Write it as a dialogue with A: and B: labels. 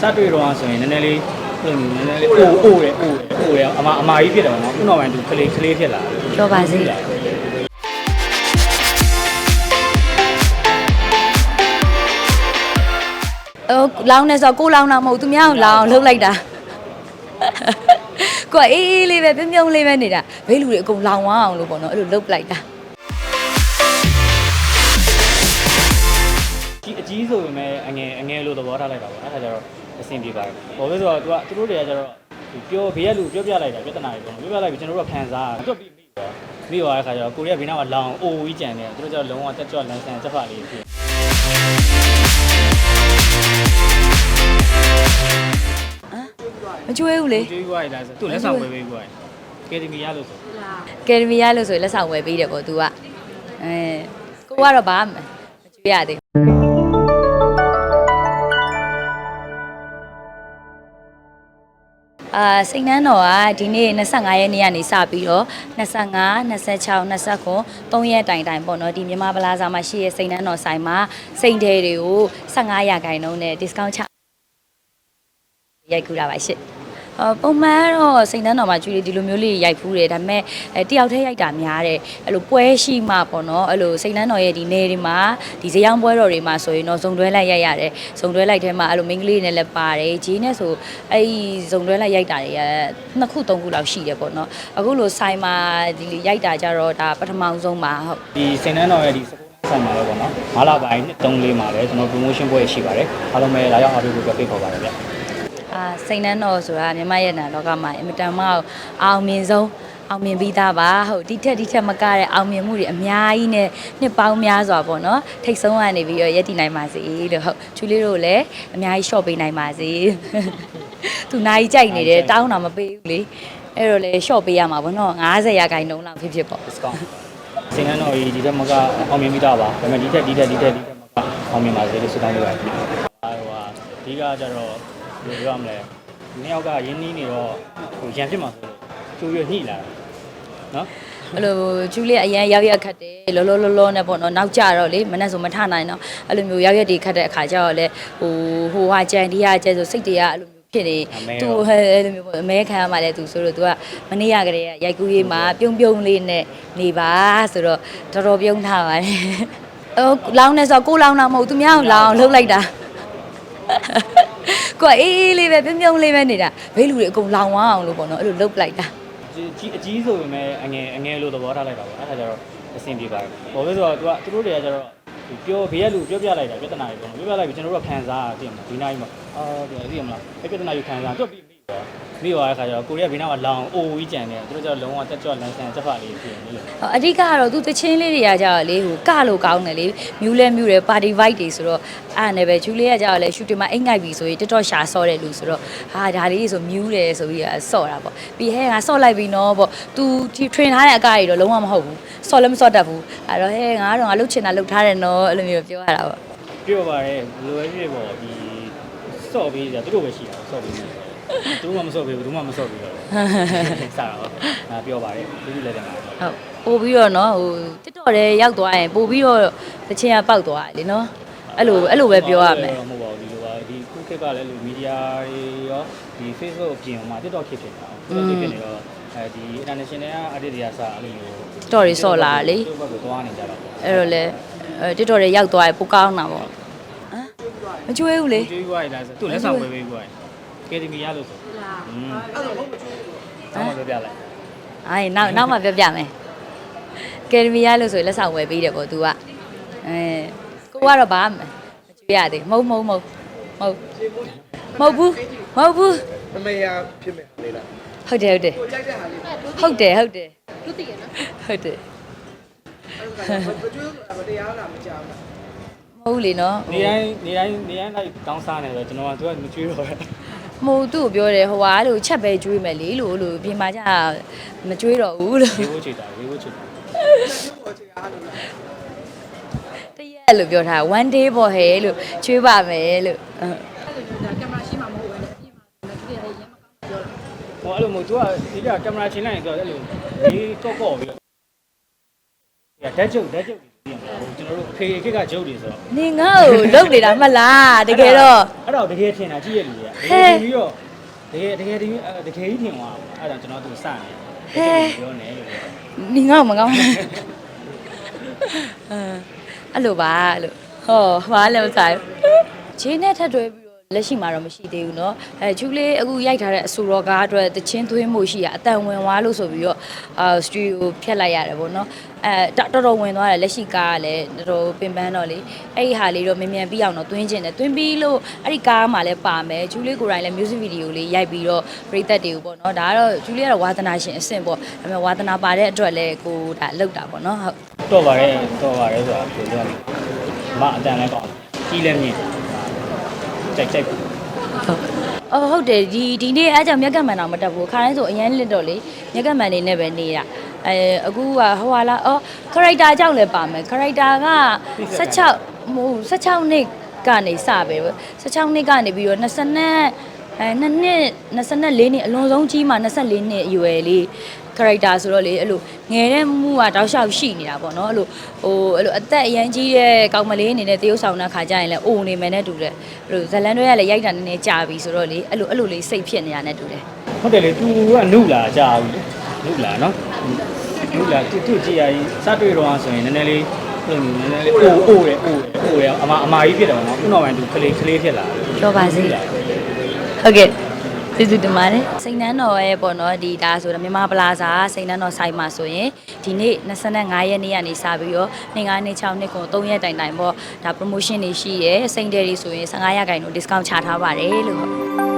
A: စတွေ့တော့ဆိုရင်နည်းနည်းလေးအဲ့လိုမျိုးနည်းနည်းလေးအိုးအိုးတယ်အိုးတယ်အိုးတယ်အမအမကြီးဖြစ်တယ်ပေါ့နော်ခုနောက်ပိုင်းသူကလေးကလေးဖြစ်လာတယ်
B: ပြောပါစေအော်လောင်းနေဆိုကိုလောင်းတာမဟုတ်သူများကိုလောင်းအောင်လှုပ်လိုက်တာကိုကအေးအေးလေးပဲပြုံးပြုံးလေးပဲနေတာဘေးလူတွေအကုန်လောင်သွားအောင်လို့ပေါ့နော်အဲ့လိုလှုပ်လိုက်တာ
A: ကြီးအကြီးဆိုပေမဲ့အငယ်အငယ်လို့သဘောထားလိုက်တာပေါ့အဲ့ဒါကြတော့အဆင်ပြေပါတယ်ဘာလို့လဲဆိုတော့သူကသူတို့တွေကကြတော့ပြောဘေးကလူပြောပြလိုက်တာပြဿနာတွေပေါ့ပြောပြလိုက်ပြီးကျွန်တော်တို့ကခံစားတွတ်ပြီးမိသွားမိသွားတဲ့ခါကျတော့ကိုရီးယားဘေးနားမှာလောင်အိုကြီးကြံနေသူတို့ကျတော့လုံးဝတက်ကြွလန်းဆန်းချက်ဖလေးဖြစ်
B: မကျွေးဘူးလေ
A: ကျွေးွားရလားဆိုသူလက်ဆောင်ဝယ်ပေးွားရကယ်ဒမီရလို့ဆို
B: ကယ်ဒမီရလို့ဆိုရင်လက်ဆောင်ဝယ်ပေးတယ်ပေါ့ तू ကအဲကိုကတော့ဘာမှမကျွေးရသေး အာစိတ်နှမ်းတော်ကဒီနေ့25ရက်နေ့ကနေစပြီးတော့25 26 29 3ရက်တိုင်တိုင်ပေါ့နော်ဒီမြန်မာပလာဇာမှာရှိရဲ့စိတ်နှမ်းတော်ဆိုင်မှာစိန်တယ်တွေကို15ရာခိုင်နှုန်းနဲ့ discount ချရိုက်ကူတာပါရှင့်အ ပုံမှန်တော့စိတ်နှမ်းတော်မှာကျွေးဒီလိုမျိုးလေးရိုက်ဖူးတယ်ဒါပေမဲ့အဲတယောက်တည်းရိုက်တာများတယ်အဲ့လိုပွဲရှိမှပေါ့နော်အဲ့လိုစိတ်နှမ်းတော်ရဲ့ဒီနေတွေမှာဒီဇေယောင်းပွဲတော်တွေမှာဆိုရင်တော့ဇုံတွဲလိုက်ရိုက်ရတယ်ဇုံတွဲလိုက်ထဲမှာအဲ့လိုမိန်းကလေးတွေနဲ့လည်းပါတယ်ဂျီနဲ့ဆိုအဲ့ဒီဇုံတွဲလိုက်ရိုက်တာတွေကနှစ်ခုသုံးခုလောက်ရှိတယ်ပေါ့နော်အခုလိုဆိုင်မှာဒီလိုရိုက်တာကြတော့ဒါပထမဆုံးပါဟုတ်
A: ဒီစင်တန်းတော်ရဲ့ဒီစကူဆိုင်မှာလည်းပေါ့နော်မလာပိုင်းနှစ်3လေးမှာလည်းကျွန်တော် promotion ပွဲရှိပါတယ်အားလုံးပဲလာရောက်အားပေးဖို့ဖိတ်ခေါ်ပါတယ်ဗျ
B: အာစိတ်နှမ်းတော်ဆိုတာမြမရဲ့နာလောကမှာအင်မတန်မှအောင်မြင်ဆုံးအောင်မြင်ပြီးသားပါဟုတ်ဒီထက်ဒီထက်မကတဲ့အောင်မြင်မှုတွေအများကြီးနဲ့နှစ်ပေါင်းများစွာပေါ့နော်ထိတ်ဆုံးကနေပြီးတော့ရက်တည်နိုင်ပါစေလို့ဟုတ်ချူလေးတို့လည်းအများကြီး short ပေးနိုင်ပါစေသူနိုင်ကြိုက်နေတယ်တောင်းတာမပေးဘူးလေအဲ့တော့လေ short ပေးရမှာပေါ့နော်90ရာခိုင်နှုန်းလောက်ဖြစ်ဖြစ်ပေါ့
A: discount စင်တန်းတော်ကြီးဒီထက်မကအောင်မြင်ပြီးသားပါဒါပေမဲ့ဒီထက်ဒီထက်ဒီထက်ဒီထက်မကအောင်မြင်ပါစေလို့ဆုတောင်းလိုက်ပါတယ်ဟာဟိုဟာဒီကကြတော့ ဘယ်လိုပြောရမလဲနှစ်ယောက်ကရင်းနှီးနေတော့ဟိုရန်ဖြစ်မှာဆိုလို့ကျိုးရညှိလာတာနော်
B: အဲ့လိုကျူလေးအရန်ရောက်ရက်ခတ်တယ်လောလောလောလောနဲ့ပေါ့နော်နောက်ကြတော့လေမနဲ့ဆိုမထနိုင်တော့အဲ့လိုမျိုးရောက်ရက်တွေခတ်တဲ့အခါကျတော့လေဟိုဟိုဟာကြံဒီဟာကျဲဆိုစိတ်တွေကအဲ့လိုမျိုးဖြစ်နေသူဟဲအဲ့လိုမျိုးပေါ့အမဲခံရမှလည်းသူဆိုတော့သူကမနေ့ရကလေးရိုက်ကူးရေးမှာပြုံးပြုံးလေးနဲ့နေပါဆိုတော့တော်တော်ပြုံးထားပါတယ်အော်လောင်းနေဆိုကိုလောင်းတာမဟုတ်သူများကိုလောင်းအောင်လှုပ်လိုက်တာ ကိုကအေးအေးလေးပဲပြုံးပြုံးလေးပဲနေတာဘေးလူတွေအကုန်လောင်သွားအောင်လို့ပေါ့နော်အဲ့လိုလှုပ်လိုက်တာ
A: ကြီးအကြီးဆိုပေမဲ့အငယ်အငယ်လို့သဘောထားလိုက်တာပေါ့အဲ့ဒါကြတော့အဆင်ပြေပါတယ်ဘာလို့လဲဆိုတော့သူကသူတို့တွေကကြတော့ပြောဘေးကလူပြောပြလိုက်တာပြဿနာတွေပေါ့ပြောပြလိုက်ပြီးကျွန်တော်တို့ကခံစားရတယ်ဒီနိုင်မှာအာဒီသိရမလားအဲ့ပြဿနာယူခံစားတွတ်ပြီး မိသွားမိသွားတဲ့ခါကျတော့ကိုရီးယားဘေးနားမှာလောင်အိုကြီးကြံနေတယ်သူတို့ကျတော့လုံးဝတက်ကြွလန်းဆန်းချက်ဖလေးဖြစ်နေလို့
B: ဟောအဓိကကတော့သူတချင်းလေးတွေကကြတော့လေဟိုကလို့ကောင်းတယ်လေမြူးလဲမြူးတယ်ပါတီဗိုက်တွေဆိုတော့အဲ့ဒါနဲ့ပဲဂျူလေးကကြတော့လေရှူတင်မှာအိတ်ငိုက်ပြီဆိုရင်တော်တော်ရှာဆော့တဲ့လူဆိုတော့ဟာဒါလေးဆိုမြူးတယ်ဆိုပြီးဆော့တာပေါ့ပြီးဟဲငါဆော့လိုက်ပြီနော်ပေါ့ तू ဒီ train ထားတဲ့အကားတွေတော့လုံးဝမဟုတ်ဘူးဆော့လည်းမဆော့တတ်ဘူးအဲ့တော့ဟဲငါတော့ငါလှုပ်ချင်တာလှုပ်ထားတယ်နော်အဲ့လိုမျိုးပြောရတာပေါ့
A: ပြောပါတယ်လိုပဲဖြစ်ပေါ့ဒီစော့ပေးကြသူတို့ပဲရှိတာစော့ပေးနေ သူမှမစော့ပေးဘူးသူမှမစော့ပေးတော့စားတော့ငါပြောပါတယ်သူလည်းတယ်မှာ
B: ဟုတ်ပို့ပြီးတော့နော်ဟိုတစ်တော်တည်းရောက်သွားရင်ပို့ပြီးတော့တချင်းကပောက်သွားတယ်လीနော်အဲ့လိုအဲ့လိုပဲပြောရမယ်
A: မဟုတ်ပါဘူးဒီလိုပါဒီခုခေတ်ကလည်းလူမီဒီယာတွေရောဒီ Facebook အပြင်မှာ TikTok ခေတ်ဖြစ်နေတာ။ TikTok ခေတ်ဖြစ်နေတော့အဲဒီ international က artist တွေကစအဲ့လိုမျိုး
B: တော်တွေဆော့လာလေ
A: သူ့ဘက်ကိုသွားနေကြတာပေါ့
B: အဲ့တော့လေအဲတစ်တော်တွေရောက်သွားရင်ပိုကောင်းတာပေါ့ဟမ်မကျွေးဘူးလေ။
A: ကျွေးွားရလားဆိုသူလက်ဆောင်ဝယ်ပေးွားရ။ Academy ရလို့ဆို။လား။အဲ့တော့ဟုတ်မကျွေးဘူး။ဆောင်းမပြောပြလိုက်
B: အိုင်းနောက်နောက်မှပြောပြမယ်ကယ်ဒမီရလို့ဆိုရင်လက်ဆောင်ဝယ်ပေးတယ်ပေါ့ तू ကအဲကိုကတော့ဘာမှမကျွေးရသေးမဟုတ်မဟုတ်မဟုတ်မဟုတ်မဟုတ်ဘူးမဟုတ်ဘူး
C: မမေရဖြစ်မယ်လေလား
B: ဟုတ်တယ်ဟုတ်တယ်
C: ကိုကြိုက်တဲ့ဟာလေးအဲ့
B: ဟုတ်တယ်ဟုတ်တယ်
D: သူတည်ရနော်
B: ဟုတ်တယ်
C: ဒါကမကြွေးမတရားလားမကြောက်လား
B: မဟုတ်လေနော်။
A: နေတိုင်းနေတိုင်းနေတိုင်းလိုက်ကောင်းစားနေတော့ကျွန်တော်ကသူကမကျွေးတော့ဘူး
B: မဟုတ်သူ့ကိုပြောတယ်ဟိုဟာအဲ့လိုချက်ပဲကျွေးမယ်လေလို့လို့ပြင်မာကြမကျွေးတော့ဘူးလို့။
A: ဝေးဖို့ချေတာဝေးဖို့ချေတာ
C: ပေါ်ချအားလို့လား
B: တရက်လို့ပြောထား one day ပေါ့ဟဲ့လို့ကျွေးပါမယ်လို့ဟုတ်
D: အဲ့လိုမျိုးဒါကင်မရာရှိမှမဟုတ်ဘူးလေအပြင်မှာသူတည်ရရင်မကောင်းပြောတယ်။
A: ဟိုအဲ့လိုမျိုးသူကဒီကကင်မရာချင်းလိုက်ရင်သူကအဲ့လိုဒီကော့ကော့ပြီးတော့ဓာတ်ကျုပ်ဓာတ်ကျုပ်ဒီမှာ ကျွန်တော်တို့ဖေခေတ်ကဂျုတ်တွေဆိုတော့
B: နင်ငါ့ကိုလုတ်နေတာမလားတကယ်တော့
A: အဲ့တော့တကယ်ထင်တာကြည့်ရလူတွေကတ
B: ဟဲ့
A: ကယ်ပြီးတော့တကယ်တကယ်ဒီတကယ်ကြီးထင်သွားအဲ့ဒါကျွန်တော်သူစနေပြောနေလို့
B: နင်ငါ့ကိုမကောင်းဘူးအဲအဲ့လိုပါအဲ့လိုဟောဘာလဲမဆိုင်ခြေနဲ့ထပ်တွဲပြီးတော့ လက်ရှိမှာတော့မရှိသေးဘူးเนาะအဲချူလေးအခုရိုက်ထားတဲ့အဆူရောကားအတွက်တချင်းသွင်းမှုရှိရအတန်ဝင်သွားလို့ဆိုပြီးတော့အာစတူဒီယိုဖြတ်လိုက်ရတယ်ပေါ့เนาะအဲတော်တော်ဝင်သွားတယ်လက်ရှိကားကလည်းတော်တော်ပင်ပန်းတော့လေအဲ့ဒီဟာလေးတော့မြန်မြန်ပြီးအောင်တော့သွင်းခြင်းတယ်သွင်းပြီးလို့အဲ့ဒီကားမှာလည်းပါမယ်ချူလေးကိုယ်တိုင်လည်း music video လေးရိုက်ပြီးတော့ပရိသတ်တွေကိုပေါ့เนาะဒါကတော့ချူလေးကတော့ဝါသနာရှင်အဆင့်ပေါ့ဒါပေမဲ့ဝါသနာပါတဲ့အတွက်လည်းကိုဒါလောက်တာပေါ့เนาะဟုတ်
A: တော့ပါတယ်တော့ပါတယ်ဆိုတာပြောကြတယ်မအတန်လည်းကောင်းကြီးလည်းမြင် ကြိုက်ကြိုက်
B: အော်ဟုတ်တယ်ဒီဒီနေ့အားကြောင့်မြက်ကမှန်တော့မတက်ဘူးခါတိုင်းဆိုအရန်လစ်တော့လေမြက်ကမှန်နေနဲ့ပဲနေတာအဲအခုကဟိုဟာလားအော် character ကြောင့်လည်းပါမယ် character က16ဟို16နှစ်ကနေစပဲ16နှစ်ကနေပြီးတော့20နဲ့အဲနှစ်နှစ်24နှစ်အလွန်ဆုံးကြီးမှ24နှစ်အရွယ်လေး character ဆိုတော့လေအဲ့လိုငယ်တဲ့မှုကတောက်လျှောက်ရှိနေတာပေါ့နော်အဲ့လိုဟိုအဲ့လိုအသက်အရန်ကြီးတဲ့ကောင်မလေးအနေနဲ့တရုပ်ဆောင်တဲ့ခါကျရင်လည်းအိုနေမယ်နဲ့တူတယ်အဲ့လိုဇလန်တွေကလည်းရိုက်တာနည်းနည်းကြာပြီဆိုတော့လေအဲ့လိုအဲ့လိုလေးစိတ်ဖြစ်နေတာနဲ့တူတယ်
A: ဟုတ်တယ်လေသူကနုလာကြာဘူးနုလာနော်နုလာသူသူကြည်ရည်စတွေ့တော့ဆိုရင်နည်းနည်းလေးပြင်နည်းနည်းလေးအိုးအိုးရအိုးရအိုးရအမအမကြီးဖြစ်တယ်ပေါ့နော်ခုနောက်ပိုင်းသူကလေးကလေးဖြစ်လာတယ်
B: ပြောပါစေဟုတ်ကဲ့ ကျေးဇူးတင်ပါတယ်စိန်နန်းတော်ရဲ့ပေါ့နော်ဒီဒါဆိုတော့မြန်မာပလာဇာစိန်နန်းတော်ဆိုင်မှာဆိုရင်ဒီနေ့25ရက်နေ့ကနေစပြီးတော့2 9နှစ်6နှစ်ကို3ရက်တိုင်တိုင်ပေါ့ဒါ promotion တွေရှိရယ်စိန်တယ်တွေဆိုရင်15ရက်ခိုင်တို့ discount ချထားပါတယ်လို့